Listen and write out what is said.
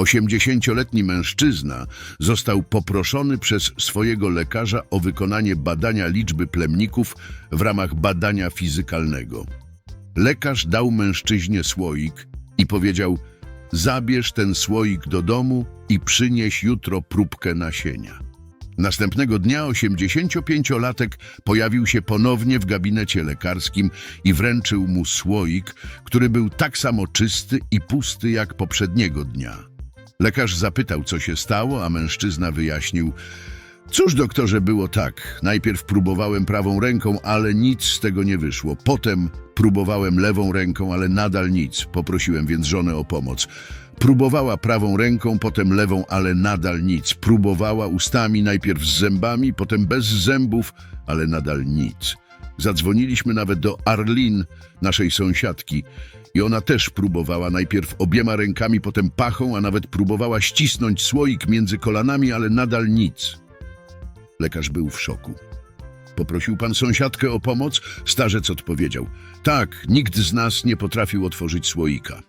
Osiemdziesięcioletni mężczyzna został poproszony przez swojego lekarza o wykonanie badania liczby plemników w ramach badania fizykalnego. Lekarz dał mężczyźnie słoik i powiedział: Zabierz ten słoik do domu i przynieś jutro próbkę nasienia. Następnego dnia 85-latek pojawił się ponownie w gabinecie lekarskim i wręczył mu słoik, który był tak samo czysty i pusty jak poprzedniego dnia. Lekarz zapytał, co się stało, a mężczyzna wyjaśnił: Cóż, doktorze, było tak. Najpierw próbowałem prawą ręką, ale nic z tego nie wyszło. Potem próbowałem lewą ręką, ale nadal nic. Poprosiłem więc żonę o pomoc. Próbowała prawą ręką, potem lewą, ale nadal nic. Próbowała ustami, najpierw z zębami, potem bez zębów, ale nadal nic. Zadzwoniliśmy nawet do Arlin, naszej sąsiadki, i ona też próbowała najpierw obiema rękami, potem pachą, a nawet próbowała ścisnąć słoik między kolanami, ale nadal nic. Lekarz był w szoku. Poprosił pan sąsiadkę o pomoc? Starzec odpowiedział: Tak, nikt z nas nie potrafił otworzyć słoika.